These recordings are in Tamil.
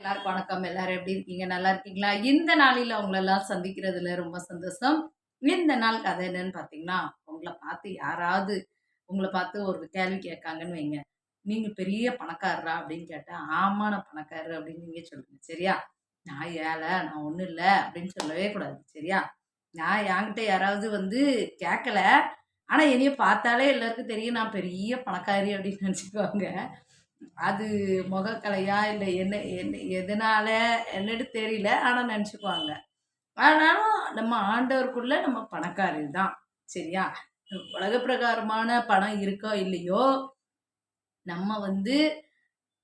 எல்லாருக்கும் வணக்கம். எல்லாரும் எப்படி இருக்கீங்க? நல்லா இருக்கீங்களா? இந்த நாளில் அவங்களெல்லாம் சந்திக்கிறதுல ரொம்ப சந்தோஷம். இந்த நாள் கதை என்னன்னு பார்த்தீங்கன்னா உங்களை பார்த்து யாராவது உங்களை பார்த்து ஒரு கேள்வி கேட்காங்கன்னு வைங்க. நீங்கள் பெரிய பணக்காரரா அப்படின்னு கேட்டால் ஆமான பணக்காரர் அப்படின்னு நீங்கள் சொல்லுங்க. சரியா? நான் ஏழை நான் ஒன்றும் இல்லை அப்படின்னு சொல்லவே கூடாது. சரியா? நான் என்கிட்ட யாராவது வந்து கேட்கல ஆனால் என்னைய பார்த்தாலே எல்லாருக்கும் தெரியும் நான் பெரிய பணக்காரி அப்படின்னு நினச்சிக்குவாங்க. அது முகக்கலையா இல்லை என்ன என்ன எதனால என்னட்டு தெரியல ஆனால் நினச்சிக்குவாங்க. ஆனாலும் நம்ம ஆண்டவருக்குள்ள நம்ம பணக்காரி தான் சரியா? உலக பிரகாரமான பணம் இருக்கோ இல்லையோ நம்ம வந்து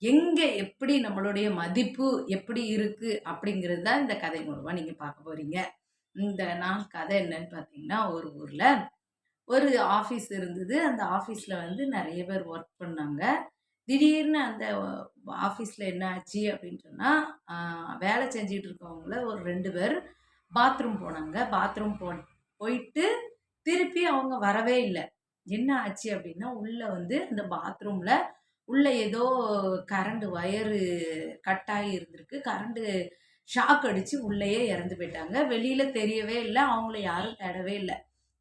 எங்க எப்படி நம்மளுடைய மதிப்பு எப்படி இருக்கு அப்படிங்கிறது தான் இந்த கதை மூலமா நீங்க பார்க்க போறீங்க. இந்த நாள் கதை என்னன்னு பார்த்தீங்கன்னா ஒரு ஊர்ல ஒரு ஆஃபீஸ் இருந்தது. அந்த ஆஃபீஸில் வந்து நிறைய பேர் ஒர்க் பண்ணாங்க. திடீர்னு அந்த ஆஃபீஸில் என்ன ஆச்சு அப்படின்னு சொன்னால் வேலை செஞ்சுட்டு இருக்கவங்கள ஒரு ரெண்டு பேர் பாத்ரூம் போனாங்க. பாத்ரூம் போ போயிட்டு திருப்பி அவங்க வரவே இல்லை. என்ன ஆச்சு அப்படின்னா உள்ளே வந்து அந்த பாத்ரூமில் உள்ளே ஏதோ கரண்ட் ஒயரு கட் ஆகி இருந்திருக்கு. கரண்ட்டு ஷாக் அடித்து உள்ளேயே இறந்து போயிட்டாங்க. வெளியில் தெரியவே இல்லை. அவங்கள யாரும் தேடவே இல்லை.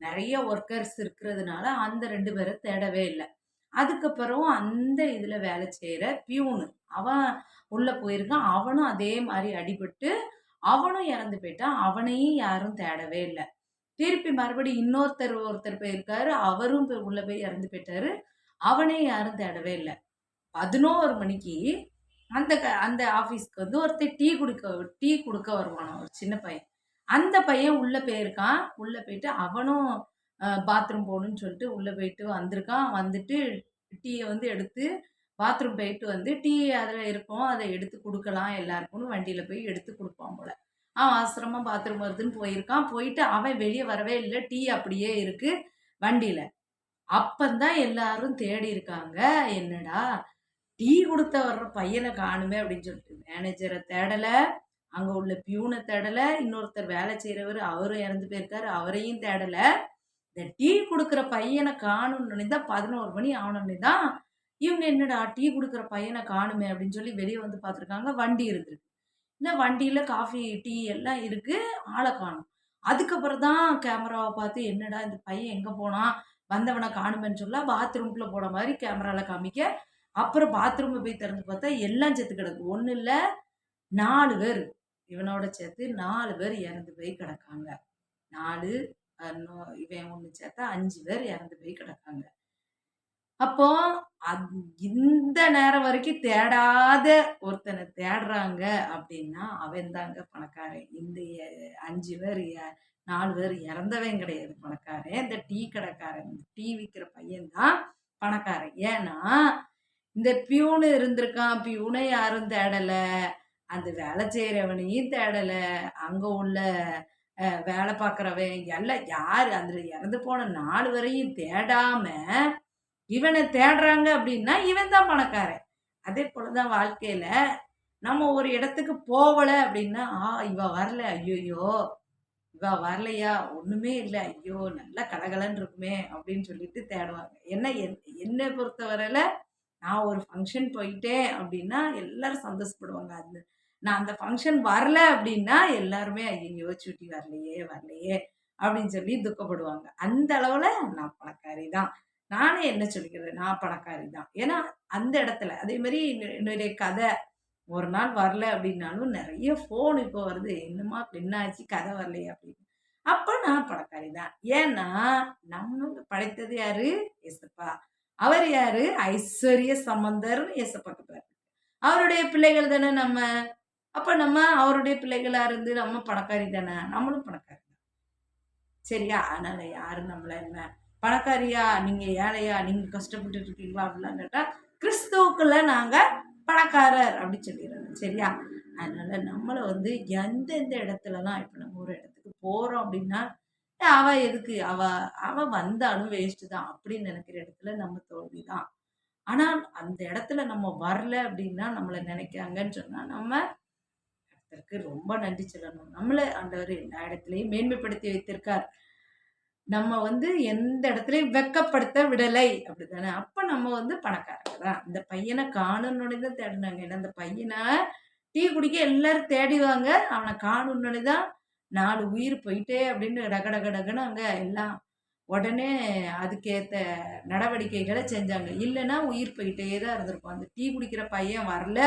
நிறைய ஒர்க்கர்ஸ் இருக்கிறதுனால அந்த ரெண்டு பேரை தேடவே இல்லை. அதுக்கப்புறம் அந்த இதில் வேலை செய்கிற பியூனு. அவன் உள்ளே போயிருக்கான். அவனும் அதே மாதிரி அடிபட்டு அவனும் இறந்து போயிட்டான் அவனையும் யாரும் தேடவே இல்லை. திருப்பி மறுபடியும் இன்னொருத்தர் ஒருத்தர் போயிருக்காரு. அவரும் போய் உள்ளே போய் இறந்து போயிட்டாரு. அவனையும் யாரும் தேடவே இல்லை. பதினோரு மணிக்கு அந்த க அந்த ஆஃபீஸ்க்கு வந்து ஒருத்தர் டீ குடிக்க டீ கொடுக்க வருவானோ ஒரு சின்ன பையன். அந்த பையன் உள்ளே போயிருக்கான். உள்ளே போயிட்டு அவனும் பாத்ரூம் போகணுன்னு சொல்லிட்டு உள்ளே போயிட்டு வந்திருக்கான். வந்துட்டு டீயை வந்து எடுத்து பாத்ரூம் போயிட்டு வந்து டீ அதில் இருக்கும். அதை எடுத்து கொடுக்கலாம் எல்லாருக்கும்னு வண்டியில் போய் எடுத்து கொடுப்பான் போல். அவன் அவசரமாக பாத்ரூம் வருதுன்னு போயிருக்கான். போயிட்டு அவன் வெளியே வரவே இல்லை. டீ அப்படியே இருக்குது வண்டியில். அப்பந்தான் எல்லாரும் தேடி இருக்காங்க. என்னடா டீ கொடுத்த வர்ற பையனை காணுமே அப்படின்னு சொல்லிட்டு. மேனேஜரை தேடலை. அங்கே உள்ள பியூனை தேடலை. இன்னொருத்தர் வேலை செய்கிறவர் அவரும் இறந்து போயிருக்காரு. அவரையும் தேடலை. இந்த டீ கொடுக்குற பையனை காணும்னு தான் பதினோரு மணி ஆனோடனே தான் இவங்க என்னடா டீ கொடுக்குற பையனை காணுமே அப்படின்னு சொல்லி வெளியே வந்து பார்த்துருக்காங்க. வண்டி இருந்திருக்கு இல்லை வண்டியில் காஃபி டீ எல்லாம் இருக்குது ஆளை காணும். அதுக்கப்புறம் தான் கேமராவை பார்த்து என்னடா இந்த பையன் எங்கே போனான்? வந்தவனை காணுமேன்னு சொல்ல பாத்ரூம்குள்ளே போன மாதிரி கேமராவில் காமிக்க. அப்புறம் பாத்ரூமை போய் திறந்து பார்த்தா எல்லாம் செத்து கிடக்கு. ஒன்றும் இல்லை நாலு பேர். இவனோட சேர்த்து நாலு பேர் இறந்து போய் கிடக்காங்க. நாலு இவன் ஒன்று சேர்த்தா அஞ்சு பேர் இறந்து போய் கிடக்காங்க. அப்போ இந்த நேரம் வரைக்கும் தேடாத ஒருத்தனை தேடுறாங்க அப்படின்னா அவன் தாங்க பணக்காரன். இந்த அஞ்சு பேர் நாலு பேர் இறந்தவன் கிடையாது பணக்காரன். இந்த டீ கடைக்காரன் டீ விற்கிற பையன்தான் பணக்காரன். ஏன்னா இந்த பியூனு இருந்திருக்கான். பியூனை யாரும் தேடலை. அந்த வேலை செய்கிறவனையும் தேடலை. அங்கே உள்ள வேலை பார்க்குறவன் எல்லாம் யார்? அதில் இறந்து போன நாலு வரையும் தேடாம இவனை தேடுறாங்க அப்படின்னா இவன் தான் பணக்காரன். அதே போல தான் வாழ்க்கையில் நம்ம ஒரு இடத்துக்கு போகலை அப்படின்னா ஆ இவ வரல ஐயோயோ இவ வரலையா? ஒன்றுமே இல்லை ஐயோ நல்லா கலகலன்னு இருக்குமே அப்படின்னு சொல்லிட்டு தேடுவாங்க. என்ன என்னை பொறுத்தவரையில் நான் ஒரு ஃபங்க்ஷன் போயிட்டேன் அப்படின்னா எல்லாரும் சந்தோஷப்படுவாங்க. அந்த நான் அந்த ஃபங்க்ஷன் வரல அப்படின்னா எல்லாருமே ஐயோ சுட்டி வரலையே வரலையே அப்படின்னு சொல்லி துக்கப்படுவாங்க. அந்த அளவில் நான் பணக்காரி தான் நானே என்ன சொல்லிக்கிறேன் நான் பணக்காரி தான் ஏன்னா அந்த இடத்துல அதே மாதிரி என்னுடைய கதை ஒரு நாள் வரல அப்படின்னாலும் நிறைய ஃபோன் இப்போ வருது. என்னமா ஆச்சு கதை வரலையே அப்படின்னு. அப்போ நான் பணக்காரி தான் ஏன்னா நம்ம படைத்தது யாரு? எசப்பா அவர் யாரு? ஐஸ்வர்ய சம்பந்தர் எசப்பாக்கு அவருடைய பிள்ளைகள் தானே நம்ம அப்போ நம்ம அவருடைய பிள்ளைகளாக இருந்து நம்ம பணக்காரி தானே? நம்மளும் பணக்காரி தான். சரியா? அதனால் யாரும் நம்மளை என்ன? பணக்காரியா? நீங்கள் ஏழையா? நீங்கள் கஷ்டப்பட்டு இருக்கீங்களா? அப்படிலாம் கேட்டால் கிறிஸ்துவுக்குள்ள நாங்கள் பணக்காரர் அப்படின்னு சொல்லிடுறோம் சரியா? அதனால் நம்மளை வந்து எந்தெந்த இடத்துலலாம் இப்போ நம்ம ஒரு இடத்துக்கு போகிறோம் அப்படின்னா அவ எதுக்கு? அவ அவ வந்தாலும் வேஸ்ட்டு தான் அப்படின்னு நினைக்கிற இடத்துல நம்ம தோல்வி தான். ஆனால் அந்த இடத்துல நம்ம வரல அப்படின்னா நம்மளை நினைக்கிறாங்கன்னு சொன்னால் நம்ம வைத்திருக்கு ரொம்ப நன்றி சொல்லணும். நம்மளை ஆண்டவர் எல்லா இடத்துலையும் மேன்மைப்படுத்தி வைத்திருக்கார். நம்ம வந்து எந்த இடத்துலையும் வெக்கப்படுத்த விடலை. அப்படித்தானே? அப்போ நம்ம வந்து பணக்காரங்க தான். இந்த பையனை காணணுன்னு தான் தேடினாங்க. ஏன்னா அந்த பையனை டீ குடிக்க எல்லாரும் தேடிவாங்க. அவனை காணுன்னே தான் நாலு உயிர் போயிட்டே அப்படின்னு டக டக டக்குன்னு அங்கே எல்லாம் உடனே அதுக்கேற்ற நடவடிக்கைகளை செஞ்சாங்க. இல்லைன்னா உயிர் போயிட்டே தான் இருந்திருக்கும். அந்த டீ குடிக்கிற பையன் வரல.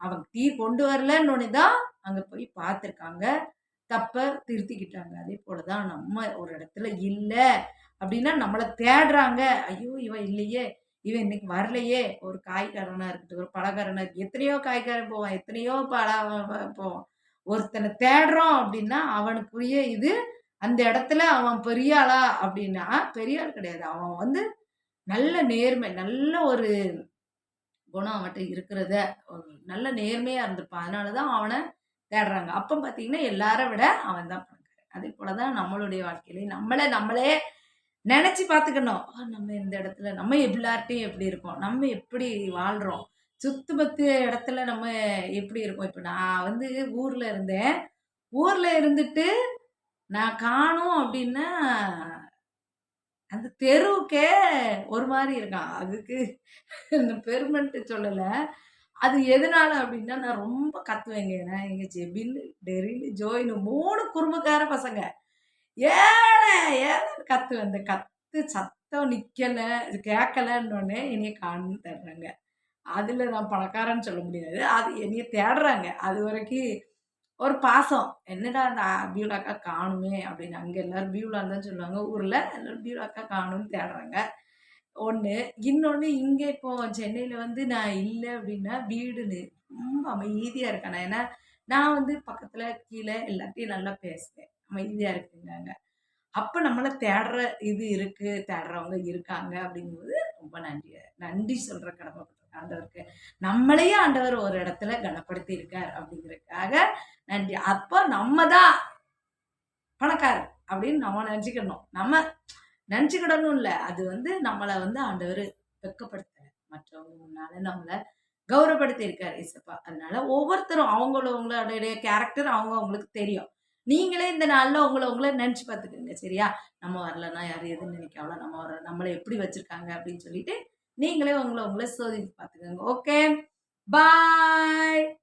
அவன் டீ கொண்டு வரலன்னு தான் அங்கே போய் பார்த்துருக்காங்க தப்பை திருத்திக்கிட்டாங்க. அதே போல தான் நம்ம ஒரு இடத்துல இல்லை அப்படின்னா நம்மளை தேடுறாங்க. ஐயோ இவன் இல்லையே. இவன் இன்னைக்கு வரலையே. ஒரு காய்காரனாக இருக்கட்டும் ஒரு பலகாரனாக இருக்கு எத்தனையோ காய்காரன் போவான். எத்தனையோ பழ போவான். ஒருத்தனை தேடுறோம் அப்படின்னா அவனுக்குரிய இது அந்த இடத்துல அவன் பெரிய ஆளா அப்படின்னா பெரிய ஆள் கிடையாது. அவன் வந்து நல்ல நேர்மை நல்ல ஒரு குணம் அவன்கிட்ட இருக்கிறத ஒரு நல்ல நேர்மையாக இருந்திருப்பான். அதனால தான் அவனை தேடுறாங்க. அப்போ பார்த்தீங்கன்னா எல்லார விட அவன் தான் பணக்காரன். அதே போல தான் நம்மளுடைய வாழ்க்கையிலையும் நம்மளை நம்மளே நினச்சி பார்த்துக்கணும் நம்ம இந்த இடத்துல நம்ம எல்லார்ட்டையும் எப்படி இருக்கோம்? நம்ம எப்படி வாழ்கிறோம் சுத்து பத்து இடத்துல நம்ம எப்படி இருக்கோம்? இப்போ நான் வந்து ஊரில் இருந்தேன். ஊரில் இருந்துட்டு நான் காணும் அப்படின்னா அந்த தெருவுக்கே ஒரு மாதிரி இருக்கான். அதுக்கு இந்த பெருமைன்ட்டு சொல்லலை. அது எதனால அப்படின்னா நான் ரொம்ப கத்துவேங்க. ஏன்னா எங்க ஜெபின் டெரின் ஜோயின் மூணு குறும்புக்கார பசங்க. ஏழை ஏழை கத்துவேன். இந்த கத்து சத்தம் நிற்கலை இது கேட்கலன்னொடனே என்னைய காணுன்னு தேடுறாங்க அதில் நான் பணக்காரன்னு சொல்ல முடியாது. அது என்னைய தேடுறாங்க. அது வரைக்கும் ஒரு பாசம். என்னடா அந்த பியூலாக்கா காணுமே அப்படின்னு அங்கே எல்லாரும் பியூலான்னு தான் சொல்லுவாங்க. ஊரில் எல்லாரும் பியூலாக்கா காணும்னு தேடுறாங்க. ஒன்று இன்னொன்று இங்கே இப்போ சென்னையில் வந்து நான் இல்லை அப்படின்னா வீடுன்னு. ரொம்ப அமைதியாக இருக்கேன் நான். ஏன்னா நான் வந்து பக்கத்தில் கீழே எல்லாத்தையும் நல்லா பேசுவேன். அமைதியாக இருக்குங்க அப்போ நம்மளை தேடுற இது இருக்குது தேடுறவங்க இருக்காங்க அப்படிங்கும்போது ரொம்ப நன்றி நன்றி சொல்கிற கடமைப்பட்டிருக்கேன் ஆண்டவருக்கு. நம்மளையே ஆண்டவர் ஒரு இடத்துல கனப்படுத்தி இருக்கார் அப்படிங்கிறதுக்காக நன்றி. அப்போ நம்ம தான் பணக்காரர் அப்படின்னு நம்ம நினச்சிக்கணும். நம்ம நினச்சிக்கிடணும் இல்லை. அது வந்து நம்மளை வந்து ஆண்டவர் வெக்கப்படுத்தலை மற்றவங்க முன்னால நம்மளை கௌரவப்படுத்தி இருக்காரு இசப்பா. அதனால ஒவ்வொருத்தரும் அவங்களவங்களுடைய கேரக்டர் அவங்க அவங்களுக்கு தெரியும். நீங்களே இந்த நாளில் உங்களை உங்களை நினச்சி பார்த்துக்கோங்க சரியா? நம்ம வரலன்னா யார் எதுன்னு நினைக்காமல நம்ம வர நம்மளை எப்படி வச்சுருக்காங்க அப்படின்னு சொல்லிட்டு நீங்களே உங்களை உங்களை சோதித்து பார்த்துக்கோங்க ஓகே பாய்